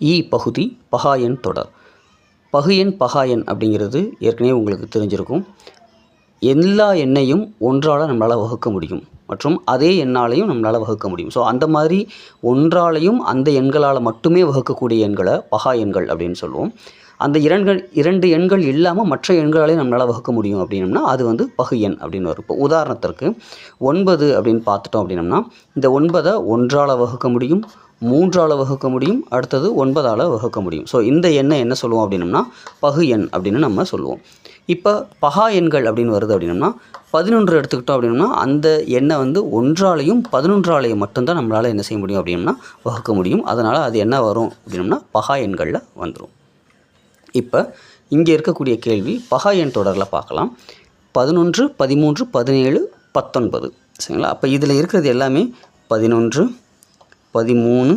இ பகுதி பகா எண் தொடர். பகு எண் பகா எண் அப்படிங்கிறது ஏற்கனவே உங்களுக்கு தெரிஞ்சிருக்கும். எல்லா எண்ணையும் ஒன்றால் நம்மளால் வகுக்க முடியும். மற்றும் அதே எண்ணாலையும் நம்மளால் வகுக்க முடியும். ஸோ அந்த மாதிரி ஒன்றாலையும் அந்த எண்களால் மட்டுமே வகுக்கக்கூடிய எண்களை பகா எண்கள் அப்படின்னு சொல்லுவோம். அந்த இரண்கள் இரண்டு எண்கள் இல்லாமல் மற்ற எண்களாலையும் நம்மளால் வகுக்க முடியும் அப்படின்னம்னா அது வந்து பகு எண் அப்படின்னு வரும். இப்போ உதாரணத்திற்கு ஒன்பது அப்படின்னு பார்த்துட்டோம் அப்படின்னம்னா இந்த ஒன்பதை ஒன்றால் வகுக்க முடியும் மூன்றால் வகுக்க முடியும் அடுத்தது ஒன்பதால் வகுக்க முடியும். ஸோ இந்த எண்ணை என்ன சொல்லுவோம் அப்படின்னம்னா பகு எண் அப்படின்னு நம்ம சொல்லுவோம். இப்போ பகா எண்கள் அப்படின்னு வருது அப்படின்னம்னா பதினொன்று எடுத்துக்கிட்டோம் அப்படின்னா அந்த எண்ணை வந்து ஒன்றாலையும் பதினொன்றாலையும் மட்டும்தான் நம்மளால் என்ன செய்ய முடியும் அப்படின்னா வகுக்க முடியும். அதனால் அது என்ன வரும் அப்படின்னம்னா பகா எண்களில் வந்துடும் இப்போ இங்கே இருக்கக்கூடிய கேள்வி பகா எண் தொடரில் பார்க்கலாம். பதினொன்று பதிமூன்று பதினேழு பத்தொன்பது. சரிங்களா? அப்போ இதில் இருக்கிறது எல்லாமே பதினொன்று பதிமூணு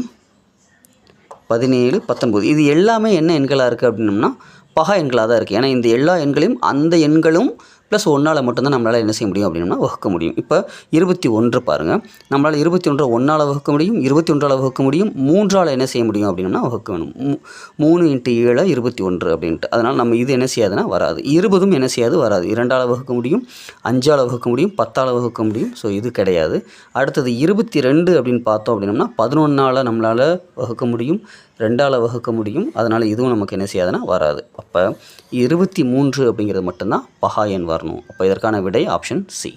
பதினேழு பத்தொன்பது. இது எல்லாமே என்ன எண்களாக இருக்குது அப்படின்னம்னா பகா எண்களாக தான் இருக்குது ஏன்னா இந்த எல்லா எண்களையும் அந்த எண்களும் ப்ளஸ் ஒன்றால் மட்டும்தான் நம்மளால் என்ன செய்ய முடியும் அப்படின்னா வகுக்க முடியும். இப்போ இருபத்தி ஒன்று பாருங்கள் நம்மளால் இருபத்தி ஒன்றை ஒன்றால் வகுக்க முடியும் இருபத்தி ஒன்றால் வகுக்க முடியும் மூன்றால் என்ன செய்ய முடியும் அப்படின்னா வகுக்க வேணும். மூணு இன்ட்டு ஏழு இருபத்தி ஒன்று அப்படின்ட்டு. அதனால் நம்ம இது என்ன செய்யாதுன்னா வராது. இருபதும் என்ன செய்யாது வராது. இரண்டால் வகுக்க முடியும் அஞ்சால் வகுக்க முடியும் பத்தால் வகுக்க முடியும். ஸோ இது கிடையாது. அடுத்தது இருபத்தி ரெண்டு அப்படின்னு பார்த்தோம் அப்படின்னம்னா பதினொன்றால் நம்மளால் வகுக்க முடியும். ரெண்டால் வகுக்க முடியும். அதனால் இதுவும் நமக்கு என்ன செய்யாதுன்னா வராது. அப்போ இருபத்தி மூன்று அப்படிங்கிறது மட்டும்தான் பகா எண் வரணும். அப்போ இதற்கான விடை ஆப்ஷன் சி